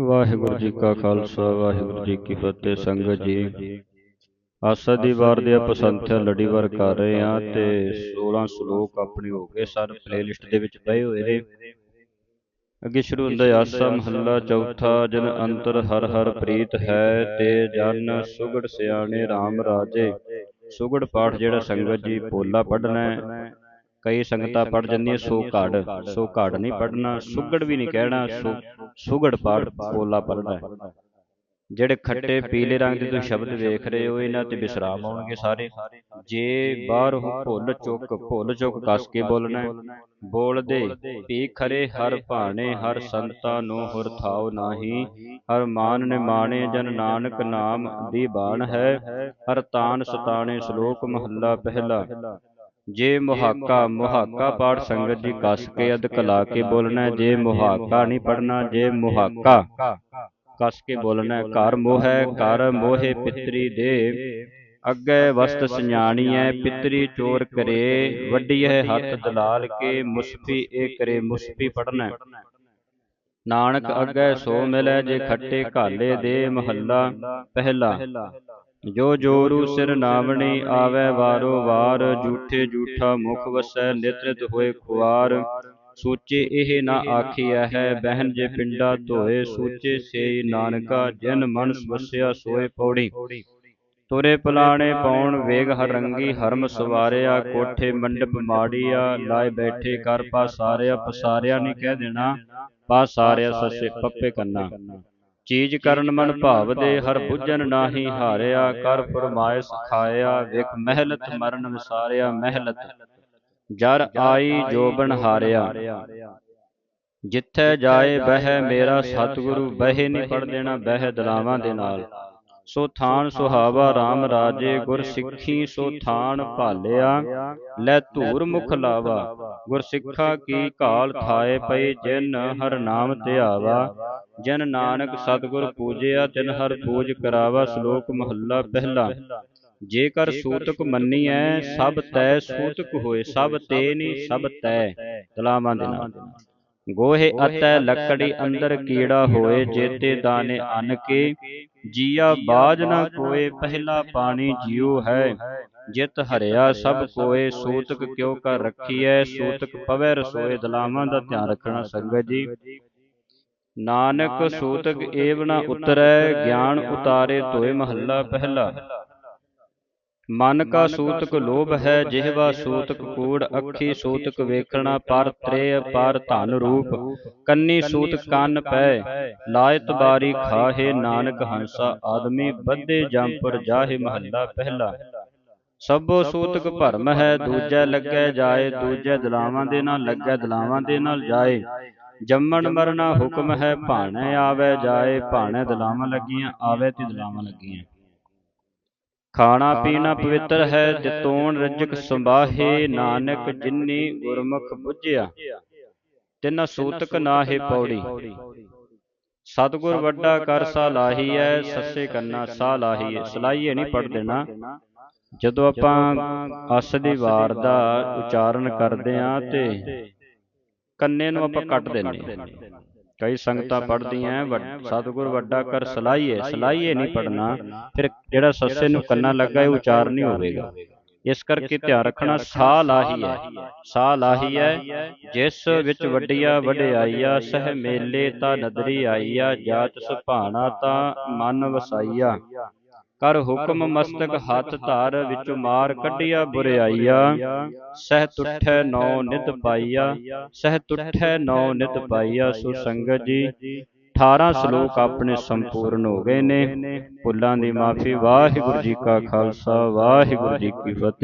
ਵਾਹਿਗੁਰੂ ਜੀ ਕਾ ਖਾਲਸਾ ਵਾਹਿਗੁਰੂ ਜੀ ਕੀ ਫਤਿਹ ਸੰਗਤ ਜੀ। ਆਸਾ ਦੀ ਵਾਰ ਦੇ ਆਪਾਂ ਸੰਥਿਆ ਲੜੀਵਾਰ ਕਰ ਰਹੇ ਹਾਂ ਤੇ 16 ਸ਼ਲੋਕ ਆਪਣੇ ਹੋ ਗਏ ਸਰ ਪਲੇਲਿਸਟ ਦੇ ਵਿੱਚ ਪਏ ਹੋਏ ਨੇ। ਅੱਗੇ ਸ਼ੁਰੂ ਹੁੰਦਾ ਹੈ ਆਸਾ ਮਹੱਲਾ ਚੌਥਾ ਜਨ ਅੰਤਰ ਹਰ ਹਰ ਪ੍ਰੀਤ ਹੈ ਤੇ ਜਨ ਸੁਗੜ ਸਿਆਣੇ RAM ਰਾਜੇ। ਸੁਗੜ ਪਾਠ ਜਿਹੜਾ ਸੰਗਤ ਜੀ ਪੋਲਾ ਪੜਨਾ ਹੈ। ਕਈ ਸੰਗਤਾਂ ਪੜ ਜਾਂਦੀਆਂ ਸੋ ਘੜ ਸੋ ਘੜ ਨਹੀਂ ਪੜਨਾ ਸੁਗੜ ਵੀ ਨਹੀਂ ਕਹਿਣਾ ਸੋ ਸੁਗੜ ਪਾਠ ਪੋਲਾ ਪੜਨਾ ਹੈ। ਜਿਹੜੇ ਖੱਟੇ ਪੀਲੇ ਰੰਗ ਦੇ ਤੁਸੀਂ ਸ਼ਬਦ ਵੇਖ ਰਹੇ ਹੋ ਇਹਨਾਂ ਤੇ ਵਿਸਰਾਮ ਆਉਣਗੇ ਸਾਰੇ। ਜੇ ਬਾਹਰ ਭੁੱਲ ਚੁੱਕ ਭੁੱਲ ਚੁੱਕ ਕੱਸ ਕੇ ਬੋਲਣਾ। ਬੋਲਦੇ ਭੀ ਖਰੇ ਹਰ ਭਾਣੇ ਹਰ ਸੰਤਾ ਨੂੰ ਹੁਰ ਥਾਉ ਨਾਹੀ। ਹਰ ਮਾਨ ਨਿਮਾਣੇ ਜਨ ਨਾਨਕ ਨਾਮ ਦੀ ਬਾਣ ਹੈ। ਹਰ ਤਾਨ ਸਤਾਣੇ ਸ਼ਲੋਕ ਮਹੱਲਾ ਪਹਿਲਾ। ਜੇ ਮੁਹਾਕਾ ਮੁਹਾਕਾ ਪਾਠ ਸੰਗਤ ਜੀ ਕੱਸ ਕੇ ਅਧ ਕਲਾ ਕੇ ਬੋਲਣਾ। ਜੇ ਮੁਹਾਕਾ ਨਹੀਂ ਪੜਨਾ ਜੇ ਮੁਹਾਕਾ ਕੱਸ ਕੇ ਬੋਲਣਾ। ਘਰ ਮੋਹ ਹੈ ਘਰ ਮੋਹੇ ਪਿਤਰੀ ਦੇ ਅੱਗੇ ਵਸਤ ਸਿਆਣੀਐ ਪਿਤਰੀ ਚੋਰ ਕਰੇ ਵੱਡੀ ਹੈ ਹੱਥ ਦਲਾਲ ਕੇ ਮੁਸਫੀ ਇਹ ਕਰੇ ਮੁਸਫੀ ਪੜਨਾ। ਨਾਨਕ ਅੱਗੇ ਸੋ ਮਿਲੈ ਜੇ ਖੱਟੇ ਘਾਲੇ ਦੇ ਮਹੱਲਾ ਪਹਿਲਾ ਜੋ ਜੋਰੂ ਸਿਰ ਨਾਵਣੀ ਆਵੇ ਵਾਰੋ ਵਾਰ ਝੂਠੇ ਝੂਠਾ ਮੁਖ ਵਸੈ ਨਿਤ ਨਿਤ ਹੋਏ ਖੁਆਰ। ਸੋਚੇ ਇਹ ਨਾ ਆਖਿਆ ਹੈ ਬਹਿਨ ਜੇ ਪਿੰਡਾ ਧੋਏ ਸੋਚੇ ਸੇ ਨਾਨਕਾ ਜਿਨ ਮਨ ਵਸਿਆ ਸੋਏ ਪੌੜੀ। ਤੁਰੇ ਪਲਾਣੇ ਪੌਣ ਵੇਗ ਹਰੰਗੀ ਹਰਮ ਸਵਾਰਿਆ ਕੋਠੇ ਮੰਡਪ ਮਾੜੀਆ ਲਾਏ ਬੈਠੇ ਕਰ ਪਾਸਾਰਿਆ ਪਸਾਰਿਆ ਨਹੀਂ ਕਹਿ ਦੇਣਾ। ਪਾਸਾਰਿਆ ਸੱਸੇ ਪੱਪੇ ਕੰਨਾ। ਚੀਜ਼ ਕਰਨ ਮਨ ਭਾਵ ਦੇ ਹਰ ਬੁੱਝਨ ਨਾਹੀ ਹਾਰਿਆ, ਕਰ ਫਰਮਾਇਸ ਖਾਇਆ, ਵਿਖ ਮਹਿਲਤ ਮਰਨ ਵਿਸਾਰਿਆ, ਮਹਿਲਤ। ਜਰ ਆਈ ਜੋਬਨ ਹਾਰਿਆ। ਜਿੱਥੇ ਜਾਏ ਬਹਿ ਮੇਰਾ ਸਤਿਗੁਰੂ, ਬਹਿ ਨਹੀਂ ਪੜ ਦੇਣਾ, ਬਹਿ ਦਲਾਵਾਂ ਦੇ ਨਾਲ। ਸੋ ਥਾਨ ਸੁਹਾਵਾ RAM ਰਾਜੇ ਗੁਰ ਸਿੱਖੀ ਸੋ ਥਾਨ ਭਾਲਿਆ ਲੈ ਧੂਰ ਮੁਖ ਲਾਵਾ। ਗੁਰ ਸਿੱਖਾ ਕੀ ਕਾਲ ਥਾਏ ਪਈ ਜਿਨ ਹਰ ਨਾਮ ਧਿਆਵਾ। ਜਨ ਨਾਨਕ ਸਤਿਗੁਰ ਪੂਜਿਆ ਤਿਨ ਹਰ ਪੂਜ ਕਰਾਵਾ ਸ਼ਲੋਕ ਮਹੱਲਾ ਪਹਿਲਾ। ਜੇਕਰ ਸੂਤਕ ਮੰਨੀਐ ਸਭ ਤੈ ਸੂਤਕ ਹੋਏ ਸਭ ਤੇ ਨਹੀਂ ਸਭ ਤੈ। ਤਲਾਵਾਂ ਦੇ ਨਾਲ ਗੋਹੇ ਅਤੈ ਲੱਕੜੀ ਅੰਦਰ ਕੀੜਾ ਹੋਏ ਜੇਤੇ ਦਾਨੇ ਅੰਨ ਕੇ ਜੀਆ ਬਾਜ ਨਾ ਕੋਏ ਪਹਿਲਾ ਪਾਣੀ ਜਿਉ ਹੈ। ਜਿਤ ਹਰਿਆ ਸਭ ਕੋਏ ਸੂਤਕ ਕਿਉ ਕਰ ਰੱਖੀਐ? ਸੂਤਕ ਪਵੈ ਰਸੋਏ ਦਲਾਵਾਂ ਦਾ ਧਿਆਨ ਰੱਖਣਾ ਸੰਗਤ ਜੀ। ਨਾਨਕ ਸੂਤਕ ਏਵ ਨਾ ਉਤਰੈ ਗਿਆਨ ਉਤਾਰੇ ਧੋਏ ਮਹੱਲਾ ਪਹਿਲਾ ਮਨ ਕਾ ਸੂਤਕ ਲੋਭ ਹੈ ਜਿਹਵਾ ਸੂਤਕ ਕੂੜ ਅੱਖੀ ਸੂਤਕ ਵੇਖਣਾ ਪਰ ਤ੍ਰੇ ਪਰ ਧਨ ਰੂਪ। ਕੰਨੀ ਸੂਤਕ ਕੰਨ ਪੈ। ਲਾਇਤ ਬਾਰੀ ਖਾਹੇ ਨਾਨਕ ਹੰਸਾ ਆਦਮੀ ਬੱਧੇ ਜੰਪਰ ਜਾਹੇ ਮਹੱਲਾ ਪਹਿਲਾ। ਸਭੋ ਸੂਤਕ ਭਰਮ ਹੈ ਦੂਜੈ ਲੱਗੈ ਜਾਏ ਦੂਜੈ ਦਲਾਵਾਂ ਦੇ ਨਾਲ ਲੱਗੈ ਦਲਾਵਾਂ ਦੇ ਨਾਲ ਜਾਏ। ਜੰਮਣ ਮਰਨਾ ਹੁਕਮ ਹੈ ਭਾਣੇ ਆਵੇ ਜਾਏ ਭਾਣੇ ਦਲਾਵਾਂ ਲੱਗੀਆਂ ਆਵੇ ਤੇ ਦਲਾਵਾਂ ਲੱਗੀਆਂ। ਖਾਣਾ ਪੀਣਾ ਪਵਿੱਤਰ ਹੈ ਜਤੋਣ ਰਜਕ ਸੰਭਾਹੇ ਨਾਨਕ ਜਿਨੀ ਗੁਰਮੁਖ ਬੁੱਝਿਆ। ਤਿਨ ਸੂਤਕ ਨਾਹੇ ਪੌੜੀ। ਸਤਗੁਰ ਵੱਡਾ ਕਰ ਸਾ ਲਾਹੀਐ ਸੱਸੇ ਕੰਨਾ ਸਾ ਲਾਹੀਐ ਸਲਾਈਏ ਨਹੀਂ ਪੜ ਦੇਣਾ ਜਦੋਂ ਆਪਾਂ ਅਸ ਦੀ ਵਾਰ ਦਾ ਉਚਾਰਨ ਕਰਦੇ ਆਂ ਤੇ ਕੰਨੇ ਨੂੰ ਆਪਾਂ ਕੱਟ ਦਿੰਨੇ ਕਈ ਸੰਗਤਾਂ ਪੜਦੀਆਂ ਸਤਿਗੁਰ ਵੱਡਾ ਕਰ ਸਲਾਈਏ ਸਲਾਈਏ ਨਹੀਂ ਪੜਨਾ ਫਿਰ ਜਿਹੜਾ ਸੱਸੇ ਨੂੰ ਕੰਨਾ ਲੱਗਾ ਇਹ ਉਚਾਰ ਨਹੀਂ ਹੋਵੇਗਾ। ਇਸ ਕਰਕੇ ਧਿਆਨ ਰੱਖਣਾ ਸਾ ਲਾਹੀ ਹੈ। ਸਾ ਲਾਹੀ ਹੈ ਜਿਸ ਵਿੱਚ ਵੱਡੀਆ ਵਡਿਆਈਆ ਸਹਿ ਮੇਲੇ ਤਾਂ ਨਦਰੀ ਆਈਆ ਜਾਤ ਸੁਭਾਣਾ ਤਾਂ ਮਨ ਵਸਾਈਆ। ਕਰ ਹੁਕਮ ਮਸਤਕ ਹੱਥ ਧਾਰ ਵਿੱਚ ਮਾਰ ਕੱਢਿਆ ਬੁਰਿਆਈਆ। ਸਹਿ ਤੁਠੈ ਨੌ ਨਿਤ ਪਾਈਆ। ਸਹਿ ਤੁਠੈ ਨੌ ਨਿਤ ਪਾਈਆ ਸੋ ਸੰਗਤ ਜੀ। 18 ਸ਼ਲੋਕ ਆਪਣੇ ਸੰਪੂਰਨ ਹੋ ਗਏ ਨੇ। ਭੁੱਲਾਂ ਦੀ ਮਾਫੀ। ਵਾਹਿਗੁਰੂ ਜੀ ਕਾ ਖਾਲਸਾ। ਵਾਹਿਗੁਰੂ ਜੀ ਕੀ ਫਤਿਹ।